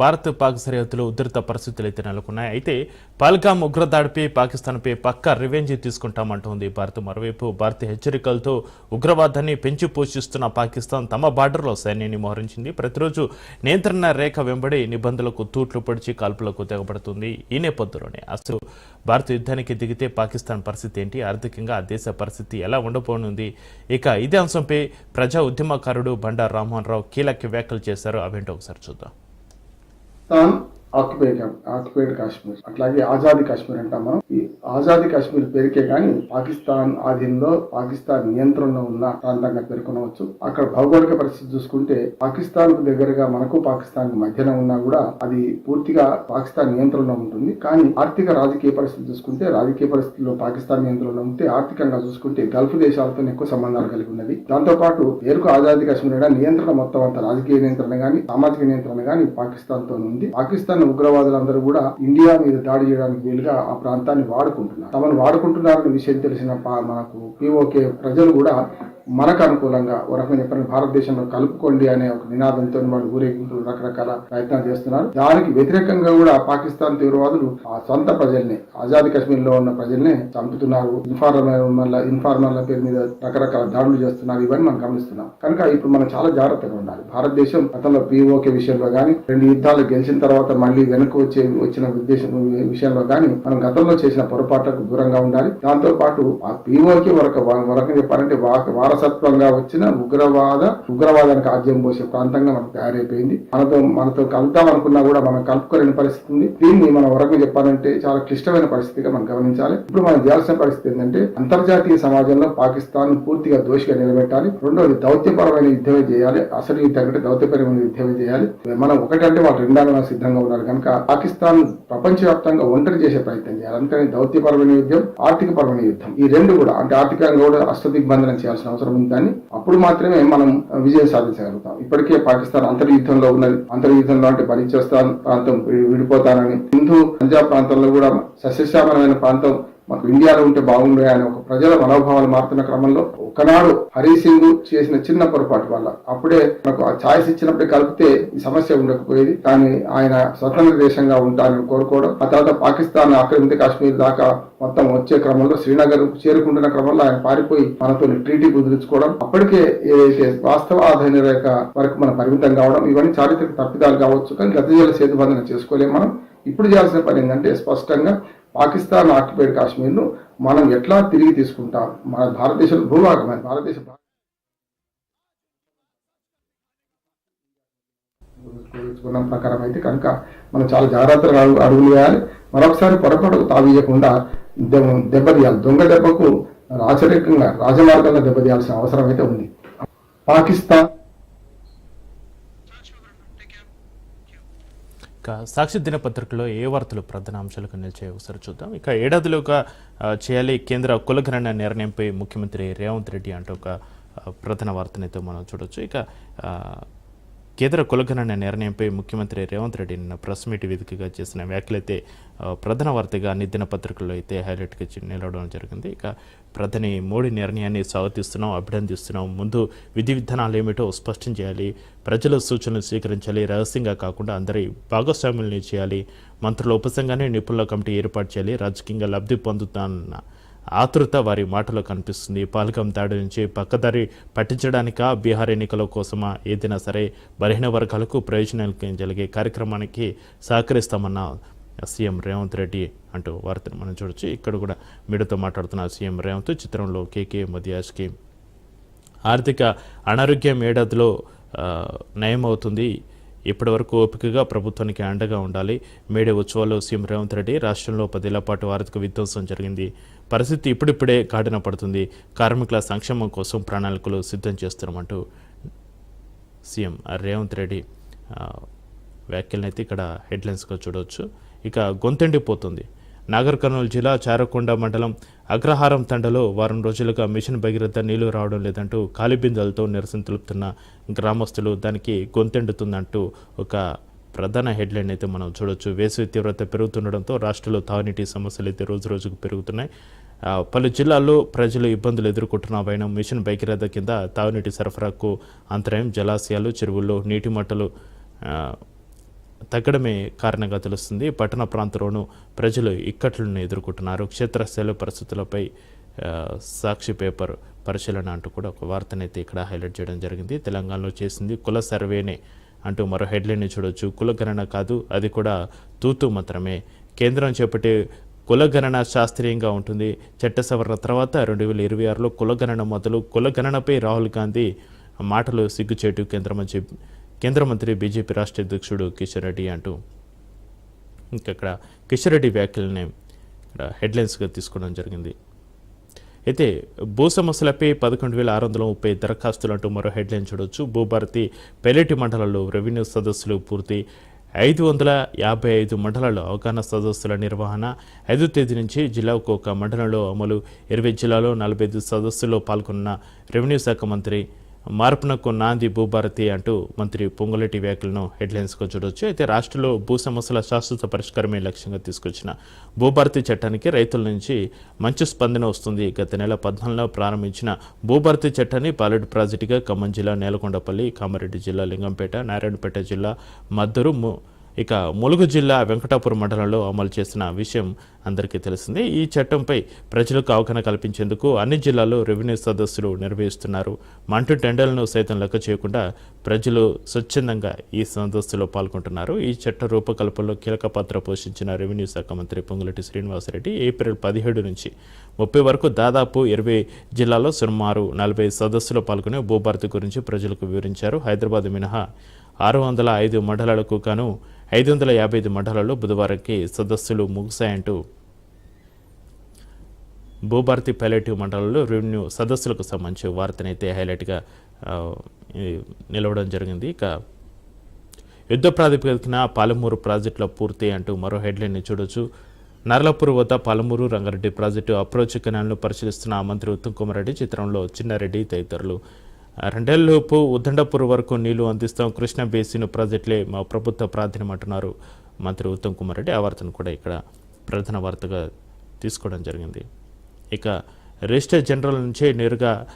భారత్ పాక్ సరిహద్దులో ఉధృత పరిస్థితులు అయితే నెలకొన్నాయి. అయితే పల్గాం ఉగ్రదాడిపై పాకిస్తాన్పై పక్కా రివెంజ్ తీసుకుంటామంటోంది భారత్. మరోవైపు భారత హెచ్చరికలతో ఉగ్రవాదాన్ని పెంచి పోషిస్తున్న పాకిస్తాన్ తమ బార్డర్లో సైన్యాన్ని మోహరించింది. ప్రతిరోజు నియంత్రణ రేఖ వెంబడి నిబంధనలకు తూట్లు పొడిచి కాల్పులకు తెగబడుతుంది. ఈ నేపథ్యంలోనే అసలు భారత యుద్ధానికి దిగితే పాకిస్తాన్ పరిస్థితి ఏంటి? ఆర్థికంగా ఆ దేశ పరిస్థితి ఎలా ఉండబోనుంది? ఇక ఇదే అంశంపై ప్రజా ఉద్యమకారుడు బండారు రామ్మోహన్ రావు కీలక వ్యాఖ్యలు చేశారు. అవేంటో ఒకసారి చూద్దాం. Pakistan occupied occupied Kashmir. అట్లాగే ఆజాదీ కాశ్మీర్ అంటాం మనం. ఈ ఆజాదీ కాశ్మీర్ పేరుకే కానీ పాకిస్తాన్ ఆధీనంలో పాకిస్తాన్ నియంత్రణలో ఉన్న ప్రాంతంగా పేర్కొనవచ్చు. అక్కడ భౌగోళిక పరిస్థితి చూసుకుంటే పాకిస్తాన్కు దగ్గరగా మనకు పాకిస్తాన్కు మధ్యన ఉన్నా కూడా అది పూర్తిగా పాకిస్తాన్ నియంత్రణలో ఉంటుంది. కానీ ఆర్థిక రాజకీయ పరిస్థితి చూసుకుంటే రాజకీయ పరిస్థితుల్లో పాకిస్తాన్ నియంత్రణలో ఉంటే ఆర్థికంగా చూసుకుంటే గల్ఫ్ దేశాలతో ఎక్కువ సంబంధాలు కలిగి ఉన్నది. దాంతో పాటు పేరుకు ఆజాదీ కాశ్మీర్ నియంత్రణ మొత్తం అంత రాజకీయ నియంత్రణ కానీ సామాజిక నియంత్రణ కానీ పాకిస్తాన్తో ఉంది. పాకిస్తాన్ ఉగ్రవాదులందరూ కూడా ఇండియా మీద దాడి చేయడానికి వీలుగా ఆ ప్రాంతాన్ని వాడుకుంటున్నారు. తమను వాడుకుంటున్నారన్న విషయం తెలిసిన పా- మనకు పిఓకే ప్రజలు కూడా మనకు అనుకూలంగా ఒక రకమైన చెప్పిన భారతదేశంలో కలుపుకోండి అనే ఒక నినాదంతో వాళ్ళు ఊరేగింపులు రకరకాల ప్రయత్నాలు చేస్తున్నారు. దానికి వ్యతిరేకంగా కూడా పాకిస్తాన్ తీవ్రవాదులు ఆ సొంత ప్రజల్ని ఆజాద్ కాశ్మీర్లో ఉన్న ప్రజల్ని చంపుతున్నారు. ఇన్ఫార్మల్ ఇన్ఫార్మర్ల పేరు మీద రకరకాల దాడులు చేస్తున్నారు. ఇవన్నీ మనం గమనిస్తున్నాం. కనుక ఇప్పుడు మనం చాలా జాగ్రత్తగా ఉండాలి. భారతదేశం గతంలో పిఓకే విషయంలో కానీ రెండు యుద్ధాలు గెలిచిన తర్వాత మళ్ళీ వెనక్కి వచ్చే వచ్చిన ఉద్దేశం విషయంలో కానీ మనం గతంలో చేసిన పొరపాట్లకు దూరంగా ఉండాలి. దాంతో పాటు ఆ పిఓకే వరకు వరకు చెప్పాలంటే వా- వారసత్వంగా వచ్చిన ఉగ్రవాద ఉగ్రవాదానికి ఆద్యం పోసే ప్రాంతంగా మనకు తయారైపోయింది. మనతో మనతో కలుద్దాం అనుకున్నా కూడా మనం కలుపుకోలేని పరిస్థితి ఉంది. దీన్ని మనం వరకు చెప్పాలంటే చాలా క్లిష్టమైన పరిస్థితిగా మనం గమనించాలి. ఇప్పుడు మనం చేయాల్సిన పరిస్థితి ఏంటంటే అంతర్జాతీయ సమాజంలో పాకిస్తాన్ పూర్తిగా దోషిగా నిలబెట్టాలి. రెండోది దౌత్యపరమైన యుద్ధమే చేయాలి. అసలు యుద్ధం అంటే దౌత్యపరమైన యుద్ధమే చేయాలి. మనం ఒకటంటే వాళ్ళు రెండాలను సిద్ధంగా ఉన్నారు. కనుక పాకిస్తాన్ ప్రపంచవ్యాప్తంగా ఒంటరి చేసే ప్రయత్నం చేయాలి. అందుకని దౌత్యపరమైన యుద్ధం ఆర్థిక పరమైన యుద్ధం. ఈ రెండు కూడా అంటే ఆర్థికంగా కూడా అష్టదిగ్బంధనం చేయాల్సిన అవసరం ఉంది. కానీ అప్పుడు మాత్రమే మనం విజయం సాధించగలుగుతాం. ఇప్పటికే పాకిస్తాన్ అంతర్యుద్ధంలో ఉన్నది అంతర్యుద్ధంలో అంటే బలిచేస్తాన్ ప్రాంతం విడిపోతానని హిందూ పంజాబ్ ప్రాంతంలో కూడా సస్యశ్యామలమైన ప్రాంతం మాకు ఇండియాలో ఉంటే బాగుండే అని ఒక ప్రజల మనోభావాలు మారుతున్న క్రమంలో ఒకనాడు హరి సింగ్ చేసిన చిన్న పొరపాటు వల్ల అప్పుడే మనకు ఆ ఛాయిస్ ఇచ్చినప్పుడే కలిపితే ఈ సమస్య ఉండకపోయేది. కానీ ఆయన స్వతంత్ర దేశంగా ఉంటానని కోరుకోవడం ఆ తర్వాత పాకిస్తాన్ ఆక్రమిత కాశ్మీర్ దాకా మొత్తం వచ్చే క్రమంలో శ్రీనగర్ చేరుకుంటున్న క్రమంలో ఆయన పారిపోయి మనతో ట్రీటీ కుదిరించుకోవడం అప్పటికే ఏదైతే వాస్తవ ఆధార రేఖ వరకు మనం పరిమితం కావడం ఇవన్నీ చారిత్రక తప్పిదాలు కావచ్చు. కానీ గత జల సేతుబంధన చేసుకోలేము మనం. ఇప్పుడు చేయాల్సిన పని ఏంటంటే స్పష్టంగా పాకిస్తాన్ ఆక్యుపైడ్ కాశ్మీర్ను మనం ఎట్లా తిరిగి తీసుకుంటాం? మన భారతదేశం భూభాగం మన భారతదేశ కోరుకున్న ప్రకారం అయితే కనుక మనం చాలా జాగ్రత్తగా అడుగులు వేయాలి. మరొకసారి పొరపాటుకు తావీయకుండా దెబ్బ- దెబ్బతీయాలి. దొంగ దెబ్బకు రాచరికంగా రాజమార్గంగా దెబ్బతీయాల్సిన అవసరం అయితే ఉంది. పాకిస్తాన్ ఇక సాక్షి దినపత్రికలో ఏ వార్తలు ప్రధాన నిలిచాయి ఒకసారి చూద్దాం. ఇక ఏడాదిలోగా చేయాలి కేంద్ర కులగణన నిర్ణయంపై ముఖ్యమంత్రి రేవంత్ రెడ్డి అంటూ ఒక ప్రధాన వార్తనైతే మనం చూడొచ్చు. ఇక కేంద్ర కులగణన నిర్ణయంపై ముఖ్యమంత్రి రేవంత్ రెడ్డి నిన్న ప్రెస్ మీట్ వేదికగా చేసిన వ్యాఖ్యలైతే ప్రధాన వార్తగా అన్ని దినపత్రికల్లో అయితే హైలైట్గా నిలవడం జరిగింది. ఇక ప్రధాని మోడీ నిర్ణయాన్ని స్వాగతిస్తున్నాం అభినందిస్తున్నాం. ముందు విధి విధానాలు ఏమిటో స్పష్టం చేయాలి ప్రజల సూచనలు స్వీకరించాలి రహస్యంగా కాకుండా అందరి భాగస్వాముల్ని చేయాలి మంత్రుల ఉపసంఘాన్ని నిపుణుల కమిటీ ఏర్పాటు చేయాలి రాజకీయంగా లబ్ధి పొందుతానన్న ఆతృత వారి మాటలో కనిపిస్తుంది. పాలకం దాడి నుంచి పక్కదారి పట్టించడానికా? బీహార్ ఎన్నికల కోసమా? ఏదైనా సరే బలహీన వర్గాలకు ప్రయోజనాలు జరిగే కార్యక్రమానికి సహకరిస్తామన్న సీఎం రేవంత్ రెడ్డి అంటూ వార్తను మనం చూడొచ్చు. ఇక్కడ కూడా మీడియాతో మాట్లాడుతున్న సీఎం రేవంత్ చిత్రంలో కేకే మదియాజ్కి ఆర్థిక అనారోగ్యం ఏడాదిలో ఆ, నయమవుతుంది. ఇప్పటివరకు ఓపికగా ప్రభుత్వానికి అండగా ఉండాలి. మేడే ఉత్సవాల్లో సీఎం రేవంత్ రెడ్డి రాష్ట్రంలో పదేళ్ళ పాటు ఆర్థిక విధ్వంసం జరిగింది. పరిస్థితి ఇప్పుడిప్పుడే గాడిన పడుతుంది. కార్మికుల సంక్షేమం కోసం ప్రణాళికలు సిద్ధం చేస్తున్నామంటూ సీఎం రేవంత్ రెడ్డి వ్యాఖ్యలనైతే ఇక్కడ హెడ్లైన్స్గా చూడవచ్చు. ఇక గొంతెండిపోతుంది. నాగర్ కర్నూలు జిల్లా చారకొండ మండలం అగ్రహారం తండలో వారం రోజులుగా మిషన్ భగీరథ నీళ్ళు రావడం లేదంటూ కాలిబిందలతో నిరసన తెలుపుతున్న గ్రామస్తులు దానికి గొంతెండుతుందంటూ ఒక ప్రధాన హెడ్లైన్ అయితే మనం చూడొచ్చు. వేసవి తీవ్రత పెరుగుతుండడంతో రాష్ట్రంలో తాగునీటి సమస్యలు అయితే రోజు రోజుకు పెరుగుతున్నాయి పలు జిల్లాల్లో ప్రజలు ఇబ్బందులు ఎదుర్కొంటున్న పైన మిషన్ భగీరథ కింద తాగునీటి సరఫరాకు అంతరాయం జలాశయాలు చెరువుల్లో నీటి మట్టలు తగ్గడమే కారణంగా తెలుస్తుంది. పట్టణ ప్రాంతంలోనూ ప్రజలు ఇక్కట్లను ఎదుర్కొంటున్నారు. క్షేత్రస్థాయిలో పరిస్థితులపై సాక్షి పేపర్ పరిశీలన అంటూ కూడా ఒక వార్తనైతే ఇక్కడ హైలైట్ చేయడం జరిగింది. తెలంగాణలో చేసింది కుల సర్వేనే అంటూ మరో హెడ్లైన్ చూడొచ్చు. కులగణన కాదు అది కూడా తూతూ మాత్రమే. కేంద్రం చేపట్టే కులగణన శాస్త్రీయంగా ఉంటుంది. చట్ట సవరణ తర్వాత రెండు వేల ఇరవై ఆరులో కులగణన మొదలు. కులగణనపై రాహుల్ గాంధీ మాటలు సిగ్గుచేటు కేంద్ర మంత్రి కేంద్ర మంత్రి బీజేపీ రాష్ట్ర అధ్యక్షుడు కిషన్ రెడ్డి అంటూ. ఇంకా ఇక్కడ కిషన్ రెడ్డి వ్యాఖ్యలని ఇక్కడ హెడ్లైన్స్గా తీసుకోవడం జరిగింది. అయితే భూ సమస్యలపై పదకొండు వేల ఆరు వందల ముప్పై దరఖాస్తులు అంటూ మరో హెడ్లైన్ చూడొచ్చు. భూభారతి పెలేటి మండలంలో రెవెన్యూ సదస్సులు పూర్తి. ఐదు వందల యాభై ఐదు మండలాల్లో అవగాహన సదస్సుల నిర్వహణ. ఐదో తేదీ నుంచి జిల్లాకు ఒక మండలంలో అమలు. ఇరవై జిల్లాలో నలభై ఐదు సదస్సుల్లో పాల్గొన్న రెవెన్యూ శాఖ మంత్రి మార్పునకు నాంది భూభారతి అంటూ మంత్రి పొంగులటి వ్యాఖ్యలను హెడ్లైన్స్గా చూడొచ్చు. అయితే రాష్ట్రంలో భూ సమస్యల శాశ్వత పరిష్కారమే లక్ష్యంగా తీసుకొచ్చిన భూభారతి చట్టానికి రైతుల నుంచి మంచి స్పందన వస్తుంది. గత నెల పద్నాలుగులో ప్రారంభించిన భూభారతి చట్టాన్ని పాలెడు ప్రాజెక్టుగా ఖమ్మం జిల్లా నేలకొండపల్లి కామారెడ్డి జిల్లా లింగంపేట నారాయణపేట జిల్లా మద్దూరు ము- ఇక ములుగు జిల్లా వెంకటాపురం మండలంలో అమలు చేసిన విషయం అందరికీ తెలిసిందే. ఈ చట్టంపై ప్రజలకు అవగాహన కల్పించేందుకు అన్ని జిల్లాల్లో రెవెన్యూ సదస్సులు నిర్వహిస్తున్నారు. మంటు టెండర్లను సైతం లెక్క చేయకుండా ప్రజలు స్వచ్ఛందంగా ఈ సదస్సులో పాల్గొంటున్నారు. ఈ చట్ట రూపకల్పనలో కీలక పాత్ర పోషించిన రెవెన్యూ శాఖ మంత్రి పొంగులటి శ్రీనివాసరెడ్డి ఏప్రిల్ పదిహేడు నుంచి ముప్పై వరకు దాదాపు ఇరవై జిల్లాల్లో సుమారు నలభై సదస్సులో పాల్గొని భూభారతి గురించి ప్రజలకు వివరించారు. హైదరాబాద్ మినహా ఆరు వందల ఐదు మండలాలకు గాను ఐదు వందల యాభై ఐదు మండలాల్లో బుధవారంకి సదస్సులు ముగిశాయంటూ భూభారతి పైలటివ్ మండలంలో రెవెన్యూ సదస్సులకు సంబంధించి వార్తనైతే హైలైట్గా నిలవడం జరిగింది. ఇక యుద్ధ ప్రాతిపదికన పాలమూరు ప్రాజెక్టుల పూర్తి అంటూ మరో హెడ్లైన్ని చూడొచ్చు. నర్లపూర్ వద్ద పాలమూరు రంగారెడ్డి ప్రాజెక్టు అప్రోచ్ కెనాల్ను పరిశీలిస్తున్న మంత్రి ఉత్తమ్ కుమార్ రెడ్డి చిత్రంలో చిన్నారెడ్డి తదితరులు రెండేళ్ళలోపు ఉద్దండపూర్ వరకు నీళ్ళు అందిస్తాం. కృష్ణ బేసిన్ ప్రాజెక్టులే మా ప్రభుత్వ ప్రాధాన్యం అంటున్నారు. మంత్రి ఉత్తమ్ కుమార్ రెడ్డి ఆ వార్తను కూడా ఇక్కడ ప్రధాన వార్తగా తీసుకోవడం జరిగింది. ఇక రిజిస్టర్ జనరల్ నుంచే నేరుగా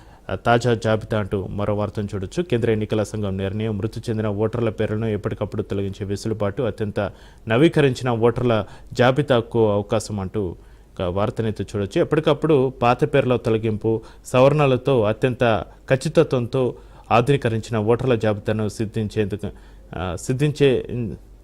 తాజా జాబితా అంటూ మరో వార్తను చూడొచ్చు. కేంద్ర ఎన్నికల సంఘం నిర్ణయం మృతి చెందిన ఓటర్ల పేర్లను ఎప్పటికప్పుడు తొలగించే వెసులుబాటు అత్యంత నవీకరించిన ఓటర్ల జాబితాకు అవకాశం అంటూ వార్తనైతే చూడొచ్చు. ఎప్పటికప్పుడు పాత పేర్ల తొలగింపు సవరణలతో అత్యంత ఖచ్చితత్వంతో ఆధునీకరించిన ఓటర్ల జాబితాను సిద్ధించేందుకు సిద్ధించే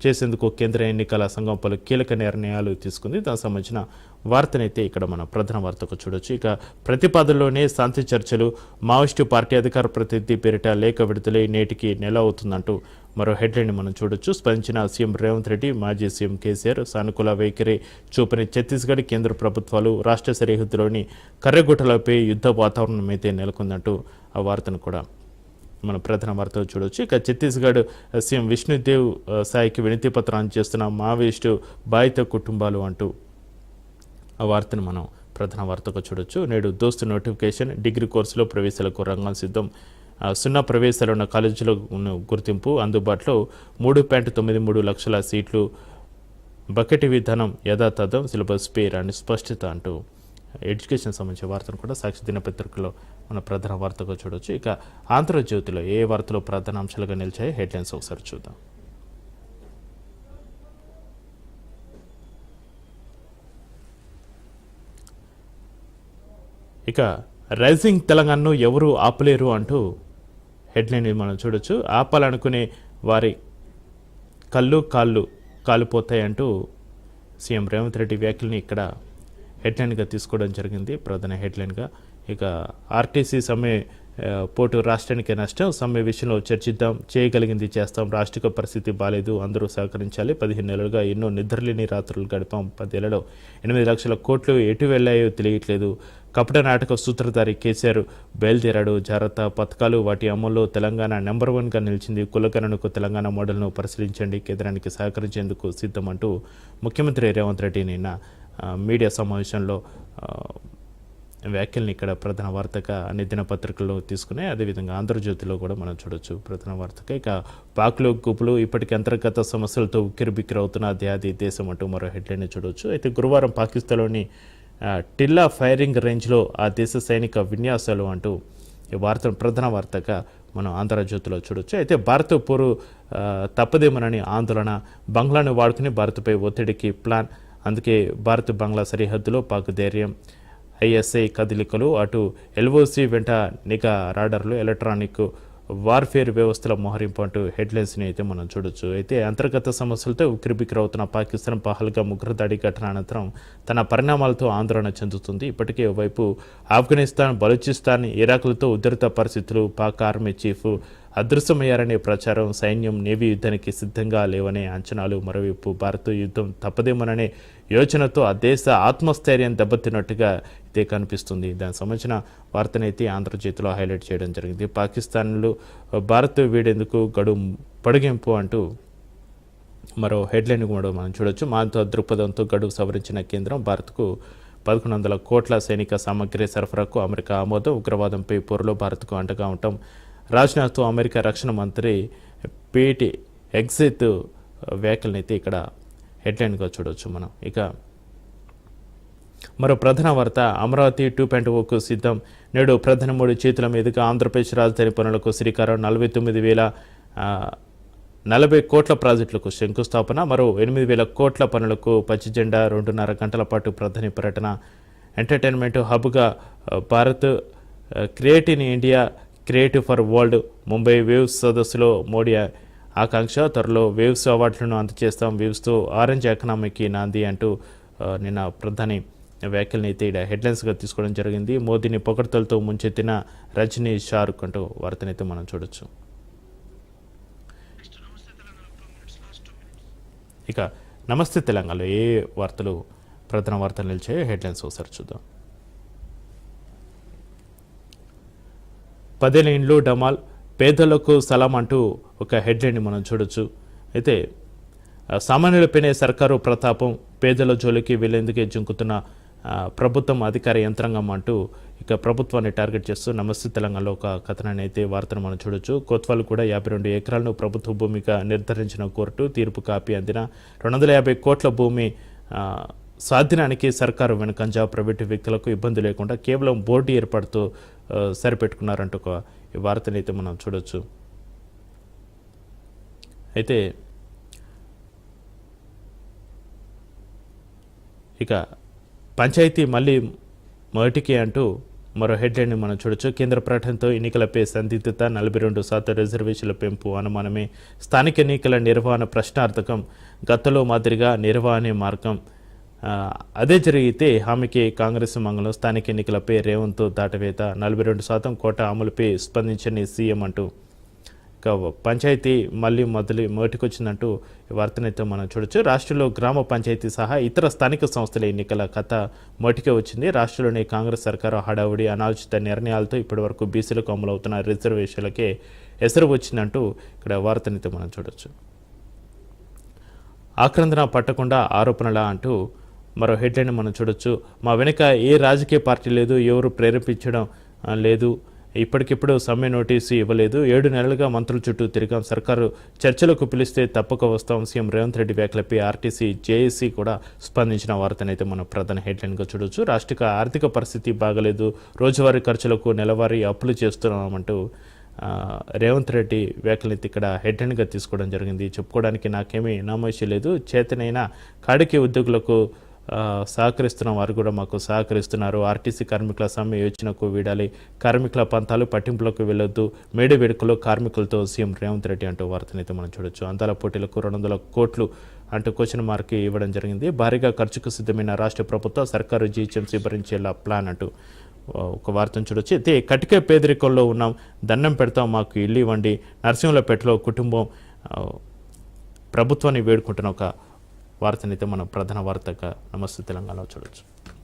చేసేందుకు కేంద్ర ఎన్నికల సంఘం పలు కీలక నిర్ణయాలు తీసుకుంది. దానికి సంబంధించిన వార్తనైతే ఇక్కడ మన ప్రధాన వార్తకు చూడొచ్చు. ఇక ప్రతిపాదనలోనే శాంతి చర్చలు మావోయిస్టు పార్టీ అధికార ప్రతినిధి పేరిట లేఖ విడుదలై నేటికి నెల అవుతుందంటూ మరో హెడ్లైన్ మనం చూడొచ్చు. స్పందించిన సీఎం రేవంత్ రెడ్డి మాజీ సీఎం కేసీఆర్ సానుకూల వైఖరి చూపని ఛత్తీస్గఢ్ కేంద్ర ప్రభుత్వాలు రాష్ట్ర సరిహద్దులోని కర్రగుట్టలపై యుద్ధ వాతావరణం అయితే నెలకొందంటూ ఆ వార్తను కూడా మన ప్రధాన వార్తలు చూడవచ్చు ఇక ఛత్తీస్గఢ్ సీఎం విష్ణుదేవ్ సాయికి వినతి పత్రం అందజేస్తున్న మావోయిస్టు బాధిత కుటుంబాలు అంటూ ఆ వార్తను మనం ప్రధాన వార్తగా చూడొచ్చు. నేడు దోస్తు నోటిఫికేషన్ డిగ్రీ కోర్సులో ప్రవేశాలకు రంగం సిద్ధం సున్నా ప్రవేశాలు ఉన్న కాలేజీలో ఉన్న గుర్తింపు అందుబాటులో మూడు పాయింట్ తొమ్మిది మూడు లక్షల సీట్లు. బకెట్ విధానం యథాతథం సిలబస్ పేర్ అని స్పష్టత అంటూ ఎడ్యుకేషన్ సంబంధించిన వార్తను కూడా సాక్షి దినపత్రికలో మన ప్రధాన వార్తగా చూడవచ్చు ఇక ఆంధ్రజ్యోతిలో ఏ వార్తలు ప్రధాన అంశాలుగా నిలిచాయి హెడ్లైన్స్ ఒకసారి చూద్దాం. ఇక రైజింగ్ తెలంగాణను ఎవరు ఆపలేరు అంటూ హెడ్లైన్ మనం చూడొచ్చు. ఆపాలనుకునే వారి కళ్ళు కాళ్ళు కాలిపోతాయి అంటూ సీఎం రేవంత్ రెడ్డి వ్యాఖ్యల్ని ఇక్కడ హెడ్లైన్గా తీసుకోవడం జరిగింది. ప్రధాన హెడ్లైన్గా. ఇక ఆర్టీసీ సమ్మె పోటు రాష్ట్రానికి నష్టం. సమ్మె విషయంలో చర్చిద్దాం చేయగలిగింది చేస్తాం. రాష్ట్రిక పరిస్థితి బాలేదు. అందరూ సహకరించాలి. పదిహేను నెలలుగా ఎన్నో నిద్రలేని రాత్రులు గడిపాం. పదేళ్ళలో ఎనిమిది లక్షల కోట్లు ఎటు వెళ్ళాయో తెలియట్లేదు. కపట నాటక సూత్రధారి కేసీఆర్ బయలుదేరాడు. జాగ్రత్త పథకాలు వాటి అమల్లో తెలంగాణ నెంబర్ వన్గా నిలిచింది. కులకరణకు తెలంగాణ మోడల్ను పరిశీలించండి. కేంద్రానికి సహకరించేందుకు సిద్ధమంటూ ముఖ్యమంత్రి రేవంత్ రెడ్డి నిన్న మీడియా సమావేశంలో వ్యాఖ్యల్ని ఇక్కడ ప్రధాన వార్తగా అన్ని దినపత్రికల్లో తీసుకున్నాయి అదేవిధంగా ఆంధ్రజ్యోతిలో కూడా మనం చూడొచ్చు. ప్రధాన వార్తగా ఇక పాక్లో గుప్పులు ఇప్పటికీ అంతర్గత సమస్యలతో ఉక్కిరిబిక్కిరవుతున్న అధ్యాది దేశం అంటూ మరో హెడ్లైన్ చూడొచ్చు. అయితే గురువారం పాకిస్తాన్లోని టిల్లా ఫైరింగ్ రేంజ్లో ఆ దేశ సైనిక విన్యాసాలు అంటూ ఈ వార్త ప్రధాన వార్తగా మనం ఆంధ్రజ్యోతిలో చూడొచ్చు. అయితే భారత పోరు తప్పదేమనని ఆందోళన బంగ్లాను వాడుకుని భారత్పై ఒత్తిడికి ప్లాన్. అందుకే భారత్ బంగ్లా సరిహద్దులో పాక్ ధైర్యం ఐఎస్ఐ కదలికలు అటు ఎల్ఓసి వెంట నిఘా రాడర్లు ఎలక్ట్రానిక్ వార్ఫేర్ వ్యవస్థల మోహరింపు అంటూ హెడ్లైన్స్ని అయితే మనం చూడొచ్చు. అయితే అంతర్గత సమస్యలతో ఉక్రిబిక్రవుతున్న పాకిస్తాన్ పహల్గా ముగ్గురు దాడి ఘటన అనంతరం తన పరిణామాలతో ఆందోళన చెందుతుంది. ఇప్పటికే వైపు ఆఫ్ఘనిస్తాన్ బలూచిస్తాన్ ఇరాక్లతో ఉధృత పరిస్థితులు పాక్ ఆర్మీ చీఫ్ అదృశ్యమయ్యారనే ప్రచారం సైన్యం నేవీ యుద్ధానికి సిద్ధంగా లేవనే అంచనాలు మరోవైపు భారత్ యుద్ధం తప్పదేమోననే యోచనతో ఆ దేశ ఆత్మస్థైర్యం దెబ్బతిన్నట్టుగా అయితే కనిపిస్తుంది. దానికి సంబంధించిన వార్తనైతే ఆంధ్రజ్యోతిలో హైలైట్ చేయడం జరిగింది. పాకిస్తాన్లు భారత్ వీడేందుకు గడువు పొడిగింపు అంటూ మరో హెడ్లైన్ కూడా మనం చూడొచ్చు. మాతో దృక్పథంతో గడువు సవరించిన కేంద్రం భారత్కు పదకొండు వందల కోట్ల సైనిక సామగ్రి సరఫరాకు అమెరికా ఆమోదం ఉగ్రవాదంపై పోరులో భారత్కు అండగా ఉండటం రాజ్నాథ్తో అమెరికా రక్షణ మంత్రి పీటి ఎగ్జిత్ వ్యాఖ్యలనైతే ఇక్కడ హెడ్లైన్గా చూడొచ్చు మనం. ఇక మరో ప్రధాన వార్త అమరావతి టూ పాయింట్ ఓకు సిద్ధం. నేడు ప్రధాని మోడీ చేతుల మీదుగా ఆంధ్రప్రదేశ్ రాజధాని పనులకు శ్రీకారం నలభై తొమ్మిది వేల నలభై కోట్ల ప్రాజెక్టులకు శంకుస్థాపన మరో ఎనిమిది వేల కోట్ల పనులకు పచ్చి జెండా రెండున్నర గంటల పాటు ప్రధాని పర్యటన. ఎంటర్టైన్మెంట్ హబ్గా Bharat create in India creative for world Mumbai Waves సదస్సులో మోడీ ఆకాంక్ష త్వరలో వేవ్స్ అవార్డులను అందజేస్తాం. వేవ్స్తో ఆరెంజ్ ఎకనామీకి నాంది అంటూ నిన్న ప్రధాని వ్యాఖ్యలను అయితే ఇక్కడ హెడ్లైన్స్గా తీసుకోవడం జరిగింది. మోదీని పొగడ్తలతో ముంచెత్తిన రజనీ షారుఖ్ అంటూ వార్తనైతే మనం చూడొచ్చు. ఇక నమస్తే తెలంగాణలో ఏ వార్తలు ప్రధాన వార్తలు నిలిచాయో హెడ్లైన్స్ ఒకసారి చూద్దాం. పదేళ్ళ ఇండ్లు డమాల్ పేదలకు సలాం అంటూ ఒక హెడ్లైన్ మనం చూడొచ్చు. అయితే సామాన్యులపైనే సర్కారు ప్రతాపం పేదల జోలికి వెళ్ళేందుకే జంకుతున్న ప్రభుత్వం అధికార యంత్రాంగం అంటూ ఇక ప్రభుత్వాన్ని టార్గెట్ చేస్తూ నమస్తే తెలంగాణలో ఒక కథనాన్ని అయితే వార్తను మనం చూడొచ్చు. కోత్వాల్ కూడా యాభై రెండు ఎకరాలను ప్రభుత్వ భూమిగా నిర్ధారించిన కోర్టు తీర్పు కాపీ అందిన రెండు వందల యాభై కోట్ల భూమి స్వాధీనానికి సర్కారు వెనుకంజ ప్రైవేటు వ్యక్తులకు ఇబ్బంది లేకుండా కేవలం బోర్డు ఏర్పాటుతో సరిపెట్టుకున్నారంటూ ఒక ఈ వార్తని అయితే మనం చూడొచ్చు. అయితే ఇక పంచాయతీ మళ్ళీ మొదటికి అంటూ మరో హెడ్లైన్ మనం చూడొచ్చు. కేంద్ర ప్రకటనతో ఎన్నికలపై సందిగ్ధత నలభై రెండు శాతం రిజర్వేషన్ల పెంపు అనుమానమే. స్థానిక ఎన్నికల నిర్వహణ ప్రశ్నార్థకం గతంలో మాదిరిగా నిర్వహణ మార్గం. అదే జరిగితే హామీకి కాంగ్రెస్ మంగళం స్థానిక ఎన్నికలపై రేవంత్ దాటవేత నలభై రెండు శాతం కోట అమలుపై స్పందించని సీఎం అంటూ. ఇక పంచాయతీ మళ్ళీ మొదలు మొదటికొచ్చిందంటూ వార్తనైతే మనం చూడొచ్చు. రాష్ట్రంలో గ్రామ పంచాయతీ సహా ఇతర స్థానిక సంస్థల ఎన్నికల కథ మొటికే వచ్చింది. రాష్ట్రంలోని కాంగ్రెస్ సర్కారు హడావుడి అనాలోచిత నిర్ణయాలతో ఇప్పటివరకు బీసీలకు అమలవుతున్న రిజర్వేషన్లకే ఎసరు వచ్చిందంటూ ఇక్కడ వార్తనైతే మనం చూడొచ్చు. ఆక్రందన పట్టకుండా ఆరోపణల అంటూ మరో హెడ్లైన్ మనం చూడొచ్చు. మా వెనుక ఏ రాజకీయ పార్టీ లేదు ఎవరు ప్రేరేపించడం లేదు. ఇప్పటికిప్పుడు సమ్మె నోటీసు ఇవ్వలేదు. ఏడు నెలలుగా మంత్రుల చుట్టూ తిరిగాం. సర్కారు చర్చలకు పిలిస్తే తప్పక వస్తాం. సీఎం రేవంత్ రెడ్డి వ్యాఖ్యలపై ఆర్టీసీ జేఏసీ కూడా స్పందించిన వార్తనైతే మనం ప్రధాన హెడ్లైన్గా చూడొచ్చు. రాష్ట్ర ఆర్థిక పరిస్థితి బాగలేదు. రోజువారీ ఖర్చులకు నెలవారీ అప్పులు చేస్తున్నామంటూ రేవంత్ రెడ్డి వ్యాఖ్యలైతే ఇక్కడ హెడ్లైన్గా తీసుకోవడం జరిగింది. చెప్పుకోవడానికి నాకేమీ నామోషి లేదు. చేతనైనా కాడికి ఉద్యోగులకు సహకరిస్తున్న వారు కూడా మాకు సహకరిస్తున్నారు. ఆర్టీసీ కార్మికుల సమ్మె యోచనకు వీడాలి. కార్మికుల పంతాలు పట్టింపులకు వెళ్ళొద్దు. మేడే వేడుకలో కార్మికులతో సీఎం రేవంత్ రెడ్డి అంటూ వార్తనైతే మనం చూడొచ్చు. అంతాల పోటీలకు రెండు వందల కోట్లు అంటూ క్వశ్చన్ మార్క్ ఇవ్వడం జరిగింది. భారీగా ఖర్చుకు సిద్ధమైన రాష్ట్ర ప్రభుత్వం సర్కారు జీహెచ్ఎంసీ భరించేలా ప్లాన్ అంటూ ఒక వార్తను చూడొచ్చు. అయితే కటిక పేదరికంలో ఉన్నాం. దండం పెడతాం మాకు ఇల్లు ఇవ్వండి. నరసింహులపేటలో కుటుంబం ప్రభుత్వాన్ని వేడుకుంటున్న ఒక వార్తనైతే మనం ప్రధాన వార్తగా నమస్తే తెలంగాణలో చూడొచ్చు.